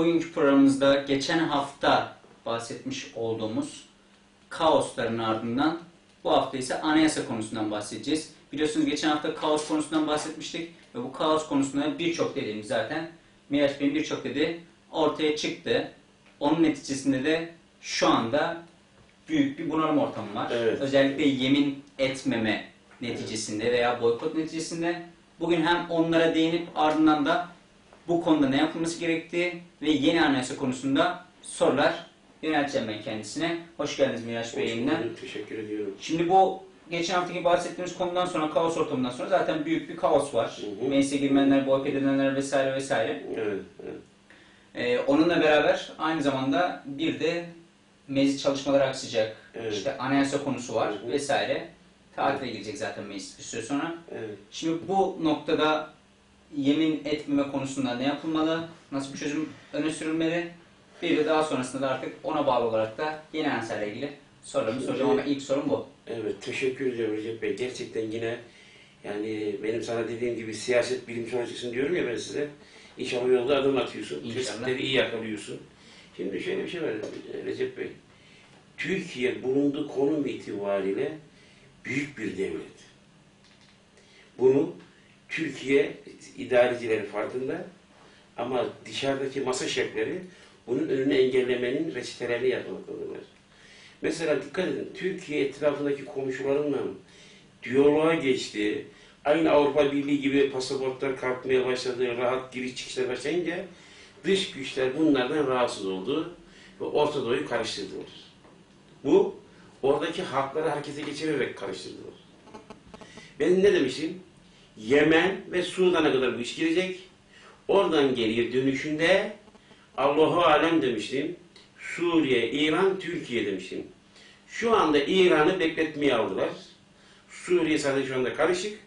bugünkü programımızda geçen hafta bahsetmiş olduğumuz kaosların ardından bu hafta ise anayasa konusundan bahsedeceğiz. Biliyorsunuz geçen hafta kaos konusundan bahsetmiştik ve bu kaos konusunda birçok dediğimiz zaten Miraç Bey'in birçok dediği ortaya çıktı. Onun neticesinde de şu anda büyük bir bunalım ortamı var. Evet. Özellikle yemin etmeme neticesinde veya boykot neticesinde bugün hem onlara değinip ardından da bu konuda ne yapılması gerektiği ve yeni anayasa konusunda sorular yönelteceğim ben kendisine. Hoş geldiniz Miraç Bey bulduk, Teşekkür ediyorum. Şimdi bu geçen haftaki bahsettiğimiz konudan sonra kaos ortamından sonra zaten büyük bir kaos var. Hı hı. Meclise girmeyenler, boykot edenler vesaire vesaire. Evet, evet. Ee, onunla beraber aynı zamanda bir de meclis çalışmaları aksayacak. Evet. İşte anayasa konusu var Hı hı. vesaire. Tatile girecek zaten meclis bir süre sonra. evet. Şimdi bu noktada yemin etmeme konusunda ne yapılmalı? Nasıl bir çözüm öne sürülmeli? Bir de daha sonrasında da artık ona bağlı olarak da yeni anayasayla ilgili sorularımı soracağım ama ilk sorum bu. Evet, teşekkür ediyorum Recep Bey. Gerçekten yine yani benim sana dediğim gibi siyaset bilim sonrasısın diyorum ya ben size. İnşallah yolda adım atıyorsun. İnşallah. Tespitleri iyi yakalıyorsun. Şimdi şöyle bir şey var Recep Bey. Türkiye bulunduğu konum itibariyle büyük bir devlet. Bunu Türkiye idarecileri farkında ama dışarıdaki masa şefleri bunun önüne engellemenin reçetelerini yapmaktadılar. Mesela dikkat edin, Türkiye etrafındaki komşularımla diyaloğa geçti. Aynı Avrupa Birliği gibi pasaportlar kalkmaya başladı, rahat giriş çıkışlar başlayınca dış güçler bunlardan rahatsız oldu ve Orta Doğu'yu karıştırdılar. Bu, oradaki halkları harekete geçirerek karıştırdılar. Ben ne demiştim? Yemen ve Sudan'a kadar bu iş girecek. Oradan geriye dönüşünde Allahu Alem demiştim. Suriye, İran, Türkiye demiştim. Şu anda İran'ı bekletmeye aldılar. Suriye zaten şu anda karışık.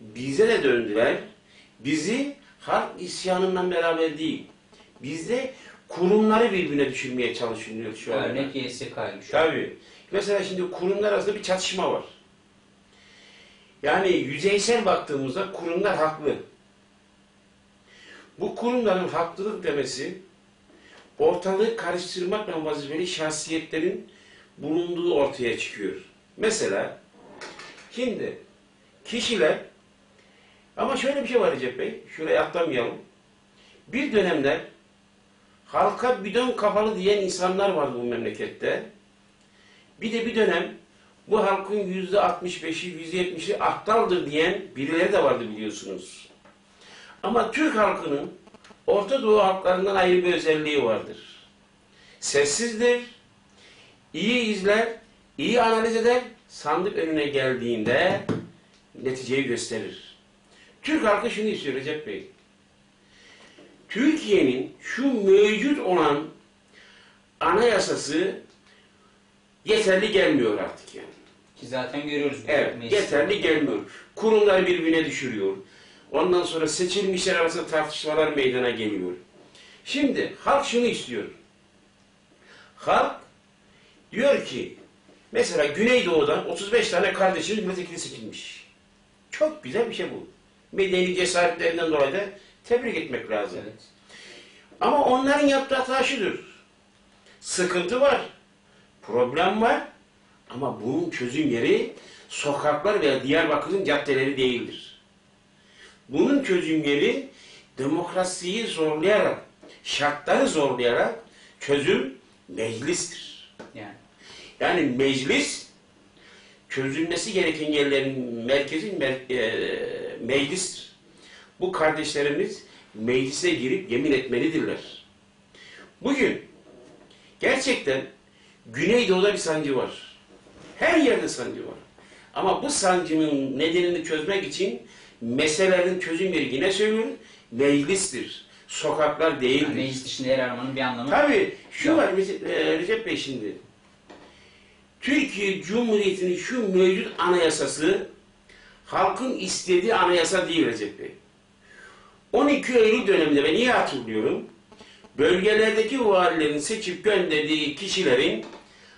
Bize de döndüler. Bizi halk isyanından beraber değil. Bizde kurumları birbirine düşürmeye çalışılıyor şu anda. Örnek YSK'ymış. Tabii. Mesela şimdi kurumlar arasında bir çatışma var. Yani yüzeysel baktığımızda kurumlar haklı. Bu kurumların haklılık demesi ortalığı karıştırmakla vazifeli şahsiyetlerin bulunduğu ortaya çıkıyor. Mesela şimdi kişiler ama şöyle bir şey var Recep Bey, şuraya atlamayalım. Bir dönemler halka bidon kafalı diyen insanlar vardı bu memlekette. Bir de bir dönem bu halkın yüzde 65'i, yüzde 70'i aptaldır diyen birileri de vardı biliyorsunuz. Ama Türk halkının Orta Doğu halklarından ayrı bir özelliği vardır. Sessizdir, iyi izler, iyi analiz eder, sandık önüne geldiğinde neticeyi gösterir. Türk halkı şunu istiyor Recep Bey. Türkiye'nin şu mevcut olan anayasası yeterli gelmiyor artık yani. Ki zaten görüyoruz. Evet, meclis- yeterli gelmiyor. Kurumlar birbirine düşürüyor. Ondan sonra seçilmişler arasında tartışmalar meydana geliyor. Şimdi halk şunu istiyor. Halk diyor ki mesela Güneydoğu'dan 35 tane kardeşimiz milletvekili seçilmiş. Çok güzel bir şey bu. Medeni cesaretlerinden dolayı da tebrik etmek lazım. Evet. Ama onların yaptığı hata şudur. Sıkıntı var. Problem var. Ama bunun çözüm yeri sokaklar veya Diyarbakır'ın caddeleri değildir. Bunun çözüm yeri demokrasiyi zorlayarak, şartları zorlayarak çözüm meclistir. Yani. Yani meclis çözülmesi gereken yerlerin merkezi mer- e, meclistir. Bu kardeşlerimiz meclise girip yemin etmelidirler. Bugün gerçekten Güneydoğu'da bir sancı var. Her yerde sancı var. Ama bu sancının nedenini çözmek için meselelerin çözüm yeri yine söylüyorum meclistir. Sokaklar değildir. Yani meclis dışında yer aramanın bir anlamı. Tabii şu Yok. var Recep, e, Recep Bey şimdi. Türkiye Cumhuriyeti'nin şu mevcut anayasası halkın istediği anayasa değil Recep Bey. 12 Eylül döneminde ben iyi hatırlıyorum. Bölgelerdeki valilerin seçip gönderdiği kişilerin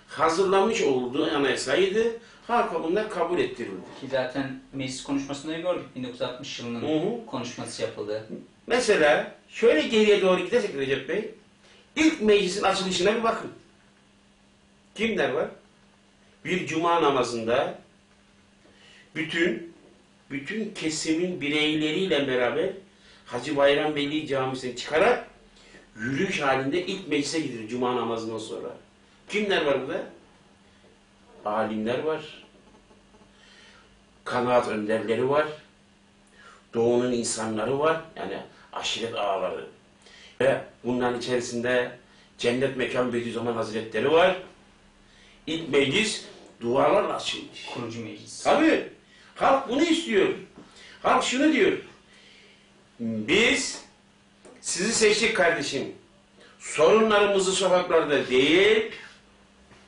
hazırlamış olduğu anayasaydı. Halka bunlar kabul ettirildi. Ki zaten meclis konuşmasında gördük 1960 yılının Hı hı. konuşması yapıldı. Mesela şöyle geriye doğru gidersek Recep Bey, İlk meclisin açılışına bir bakın. Kimler var? Bir cuma namazında bütün bütün kesimin bireyleriyle beraber Hacı Bayram Veli Camisi'ne çıkarak yürüyüş halinde ilk meclise gidilir cuma namazından sonra. Kimler var burada? Alimler var. Kanaat önderleri var. Doğunun insanları var. Yani aşiret ağaları. Ve bunların içerisinde Cennet Mekan Bediüzzaman Hazretleri var. İlk meclis dualarla açılmış. Kurucu meclis. Tabii. Halk bunu istiyor. Halk şunu diyor. Biz sizi seçtik kardeşim. Sorunlarımızı sokaklarda değil,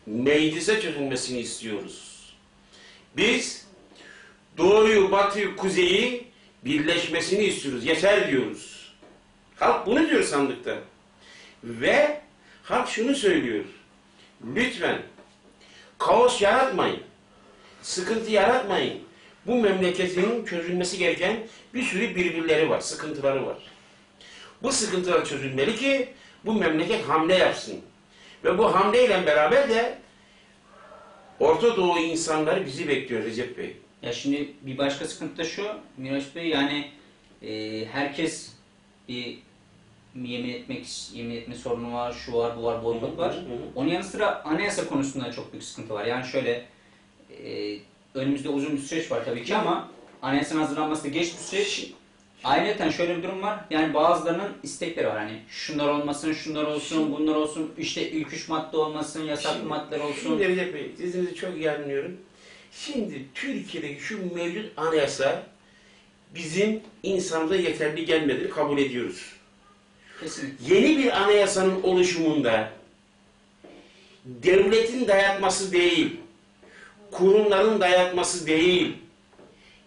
meclise çözülmesini istiyoruz. Biz doğuyu, batıyı, kuzeyi birleşmesini istiyoruz. Yeter diyoruz. Halk bunu diyor sandıkta. Ve halk şunu söylüyor. Lütfen kaos yaratmayın sıkıntı yaratmayın. Bu memleketin çözülmesi gereken bir sürü birbirleri var, sıkıntıları var. Bu sıkıntılar çözülmeli ki bu memleket hamle yapsın. Ve bu hamleyle beraber de Orta Doğu insanları bizi bekliyor Recep Bey. Ya şimdi bir başka sıkıntı da şu Miraç Bey yani e, herkes bir yemin etmek yemin etme sorunu var, şu var, bu var, boykot var. Hı hı. Onun yanı sıra anayasa konusunda çok büyük sıkıntı var. Yani şöyle e, önümüzde uzun bir süreç var tabii ki ama anayasanın hazırlanması da geç bir süreç. Ayrıca şöyle bir durum var. Yani bazılarının istekleri var. Hani şunlar olmasın, şunlar olsun, bunlar olsun. işte ilk üç madde olmasın, yasaklı Şimdi- maddeler olsun. Şimdi Recep Bey, sizinizi çok iyi anlıyorum. Şimdi Türkiye'deki şu mevcut anayasa bizim insanımıza yeterli gelmediğini kabul ediyoruz. Kesinlikle. yeni bir anayasanın oluşumunda devletin dayatması değil, kurumların dayatması değil.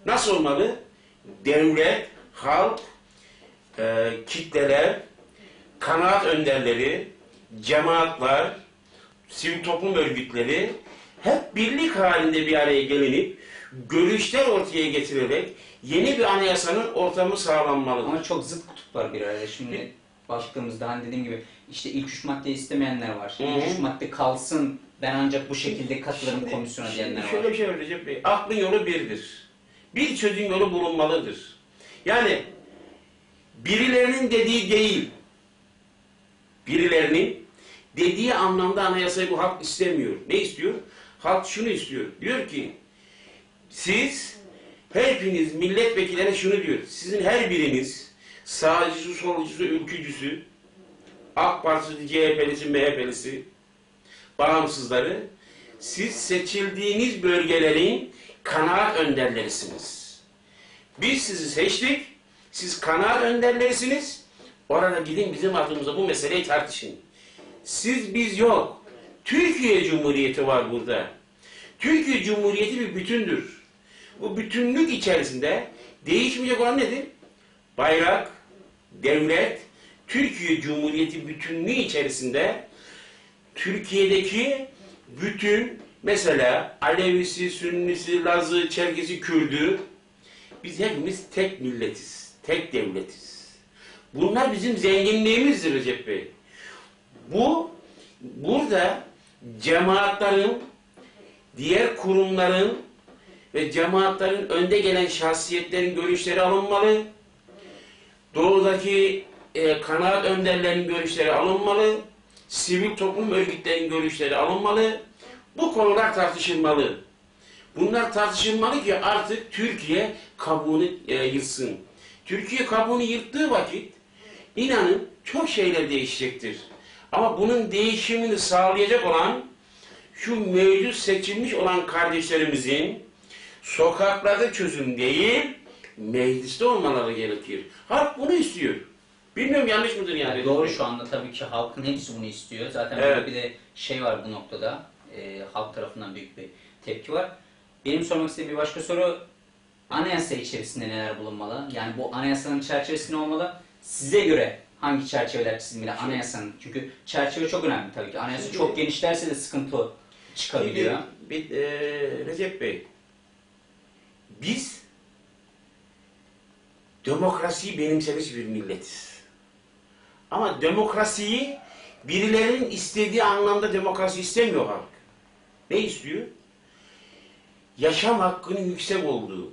Nasıl olmalı? Devlet, halk, e, kitleler, kanaat önderleri, cemaatler, sivil toplum örgütleri hep birlik halinde bir araya gelinip görüşler ortaya getirerek yeni bir anayasanın ortamı sağlanmalıdır. Ama çok zıt kutuplar bir arada. Şimdi baktığımızda hani dediğim gibi işte ilk üç maddeyi istemeyenler var. Hı hı. İlk üç madde kalsın ben ancak bu şekilde katılırım Şimdi- komisyona diyenler şimdi şöyle var. bir şey var Recep Bey. Aklın yolu birdir. Bir çözüm yolu bulunmalıdır. Yani birilerinin dediği değil, birilerinin dediği anlamda anayasayı bu halk istemiyor. Ne istiyor? Halk şunu istiyor. Diyor ki siz hepiniz milletvekillerine şunu diyor. Sizin her biriniz sağcısı, solcusu, ülkücüsü, AK Partisi, CHP'lisi, MHP'lisi, bağımsızları siz seçildiğiniz bölgelerin kanaat önderlerisiniz. Biz sizi seçtik, siz kanaat önderlerisiniz. Orada gidin bizim adımıza bu meseleyi tartışın. Siz biz yok. Türkiye Cumhuriyeti var burada. Türkiye Cumhuriyeti bir bütündür. Bu bütünlük içerisinde değişmeyecek olan nedir? Bayrak, devlet, Türkiye Cumhuriyeti bütünlüğü içerisinde Türkiye'deki bütün mesela Alevisi, Sünnisi, Lazı, Çerkesi, Kürdü biz hepimiz tek milletiz, tek devletiz. Bunlar bizim zenginliğimizdir Recep Bey. Bu burada cemaatlerin, diğer kurumların ve cemaatlerin önde gelen şahsiyetlerin görüşleri alınmalı. Doğudaki e, kanaat önderlerin görüşleri alınmalı. Sivil toplum örgütlerinin görüşleri alınmalı. Bu konular tartışılmalı. Bunlar tartışılmalı ki artık Türkiye kabuğunu e, yırtsın. Türkiye kabuğunu yırttığı vakit inanın çok şeyler değişecektir. Ama bunun değişimini sağlayacak olan şu mevcut seçilmiş olan kardeşlerimizin sokaklarda çözüm değil, mecliste olmaları gerekir. Halk bunu istiyor. Bilmiyorum yanlış mıdır yani? Doğru şu anda tabii ki halkın hepsi bunu istiyor. Zaten Evet. bir de şey var bu noktada. e, halk tarafından büyük bir tepki var. Benim sormak istediğim bir başka soru anayasa içerisinde neler bulunmalı? Yani bu anayasanın çerçevesi ne olmalı? Size göre hangi çerçeveler çizilmeli anayasanın? Çünkü çerçeve çok önemli tabii ki. Anayasa Şimdi- çok genişlerse de sıkıntı çıkabiliyor. Bir, bir, e, Recep Bey, biz demokrasiyi benimsemiş bir milletiz. Ama demokrasiyi birilerinin istediği anlamda demokrasi istemiyor halk. Ne istiyor? Yaşam hakkının yüksek olduğu.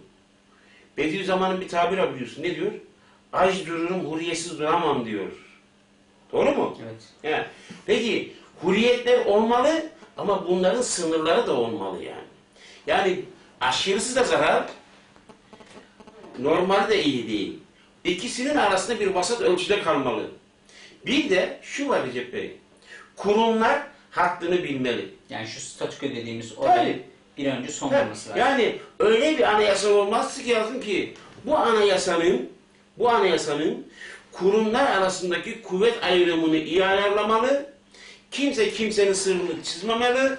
Bediüzzaman'ın bir tabiri biliyorsun. Ne diyor? Aç dururum, huriyetsiz duramam diyor. Doğru mu? Evet. He. Peki hürriyetler olmalı ama bunların sınırları da olmalı yani. Yani aşırısı da zarar, normali de iyi değil. İkisinin arasında bir vasat ölçüde kalmalı. Bir de şu var Recep Bey, kurumlar haddini bilmeli. Yani şu statüko dediğimiz Tabii. Bir an önce son bulması lazım. Yani öyle bir anayasa olmaz ki lazım ki bu anayasanın bu anayasanın kurumlar arasındaki kuvvet ayrımını iyi ayarlamalı. Kimse kimsenin sırrını çizmemeli.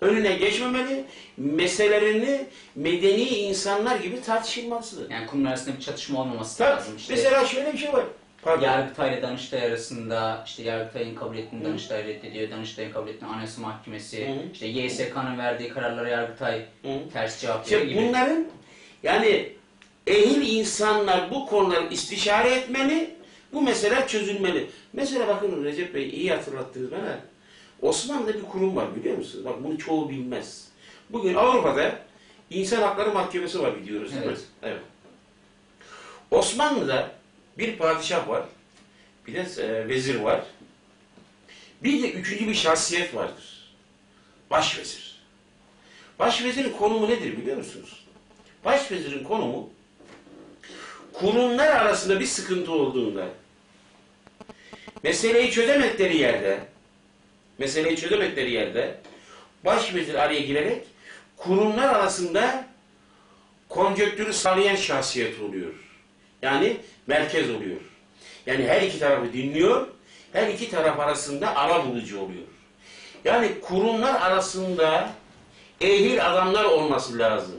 Önüne geçmemeli. Meselelerini medeni insanlar gibi tartışılması. Yani kurumlar arasında bir çatışma olmaması Tabii. lazım. İşte Mesela şöyle bir şey var. Pardon. Yargıtay ile Danıştay arasında işte Yargıtay'ın kabul ettiğini Hı. Danıştay reddediyor, Danıştay'ın kabul ettiğini Anayasa Mahkemesi, Hı. işte YSK'nın verdiği kararlara Yargıtay Hı. ters cevap veriyor gibi. bunların yani ehil insanlar bu konuları istişare etmeli, bu mesele çözülmeli. Mesela bakın Recep Bey iyi hatırlattınız bana. Osmanlı'da bir kurum var biliyor musunuz? Bak bunu çoğu bilmez. Bugün Avrupa'da İnsan Hakları Mahkemesi var biliyoruz? Evet. Evet. Osmanlı'da bir padişah var, bir de e, vezir var. Bir de üçüncü bir şahsiyet vardır. Başvezir. Başvezirin konumu nedir biliyor musunuz? Başvezirin konumu kurumlar arasında bir sıkıntı olduğunda meseleyi çözemedikleri yerde meseleyi çözemedikleri yerde başvezir araya girerek kurumlar arasında konjöktürü sağlayan şahsiyet oluyor. Yani merkez oluyor. Yani her iki tarafı dinliyor, her iki taraf arasında ara bulucu oluyor. Yani kurumlar arasında ehil adamlar olması lazım.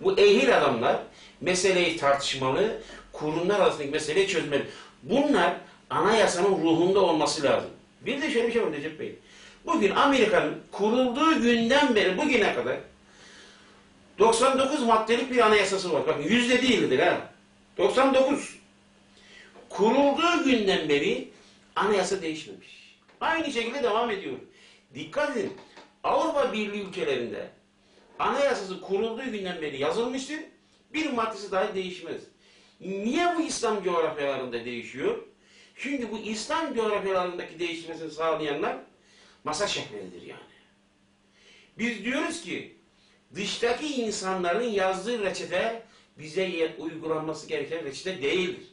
Bu ehil adamlar meseleyi tartışmalı, kurumlar arasındaki meseleyi çözmeli. Bunlar anayasanın ruhunda olması lazım. Bir de şöyle bir şey var Recep Bey. Bugün Amerika'nın kurulduğu günden beri bugüne kadar 99 maddelik bir anayasası var. Bakın yüzde değildir ha. 99. Kurulduğu günden beri anayasa değişmemiş. Aynı şekilde devam ediyor. Dikkat edin. Avrupa Birliği ülkelerinde anayasası kurulduğu günden beri yazılmıştır. Bir maddesi dahi değişmez. Niye bu İslam coğrafyalarında değişiyor? Çünkü bu İslam coğrafyalarındaki değişmesini sağlayanlar masa şeklidir yani. Biz diyoruz ki dıştaki insanların yazdığı reçete bize uygulanması gereken reçete değildir.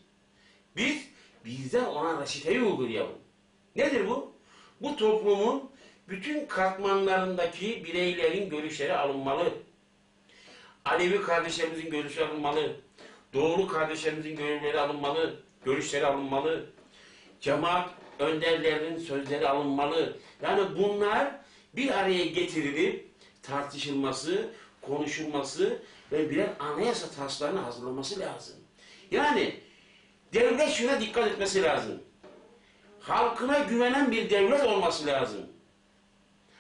Biz bizden ona reçeteyi uygulayalım. Nedir bu? Bu toplumun bütün katmanlarındaki bireylerin görüşleri alınmalı. Alevi kardeşlerimizin görüşleri alınmalı. Doğulu kardeşlerimizin görüşleri alınmalı. Görüşleri alınmalı. Cemaat önderlerinin sözleri alınmalı. Yani bunlar bir araya getirilip tartışılması, konuşulması ve birer anayasa taslağını hazırlaması lazım. Yani devlet şuna dikkat etmesi lazım. Halkına güvenen bir devlet olması lazım.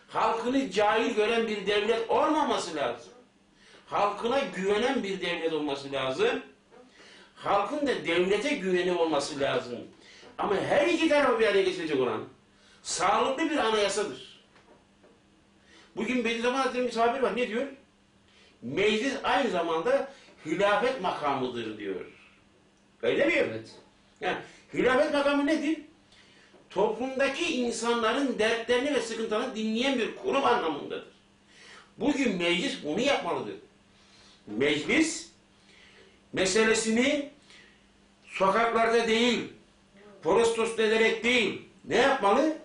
Halkını cahil gören bir devlet olmaması lazım. Halkına güvenen bir devlet olması lazım. Halkın da devlete güveni olması lazım. Ama her iki tarafı bir araya getirecek olan sağlıklı bir anayasadır. Bugün Bediüzzaman Hazretleri'nin bir tabiri var. Ne diyor? Meclis aynı zamanda hilafet makamıdır diyor. Öyle mi? Evet. Yani hilafet makamı nedir? Toplumdaki insanların dertlerini ve sıkıntılarını dinleyen bir kurum anlamındadır. Bugün meclis bunu yapmalıdır. Meclis meselesini sokaklarda değil, prostos ederek değil, ne yapmalı?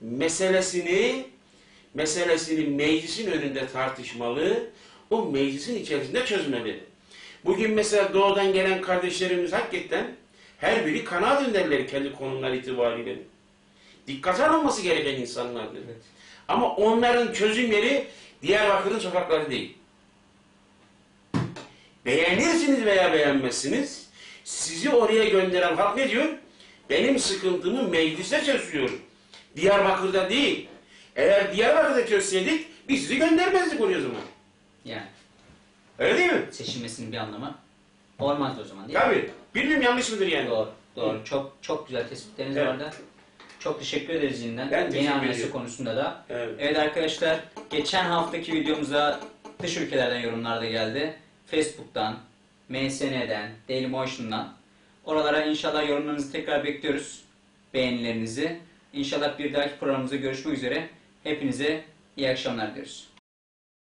Meselesini meselesini meclisin önünde tartışmalı, o meclisin içerisinde çözmeli. Bugün mesela doğudan gelen kardeşlerimiz hakikaten her biri kanaat önderleri kendi konumları itibariyle. Dikkate alınması gereken insanlardır. Evet. Ama onların çözüm yeri Diyarbakır'ın sokakları değil. Beğenirsiniz veya beğenmezsiniz. Sizi oraya gönderen halk ne diyor? Benim sıkıntımı mecliste çözüyor. Diyarbakır'da değil. Eğer Diyarbakır'da çözseydik biz sizi göndermezdik oraya zaman. Yani Öyle değil mi? seçilmesinin bir anlamı olmaz o zaman değil mi? Tabii. Bilmiyorum yanlış mıdır yani? Doğru. Doğru. Çok çok güzel tespitleriniz Evet. vardı. Çok teşekkür ederiz yeniden. Ben teşekkür Yeni anayasa ediyorum. konusunda da. Evet. Evet arkadaşlar, geçen haftaki videomuza dış ülkelerden yorumlar da geldi. Facebook'tan, MSN'den, Dailymotion'dan. Oralara inşallah yorumlarınızı tekrar bekliyoruz. Beğenilerinizi. İnşallah bir dahaki programımızda görüşmek üzere. Hepinize iyi akşamlar diyoruz.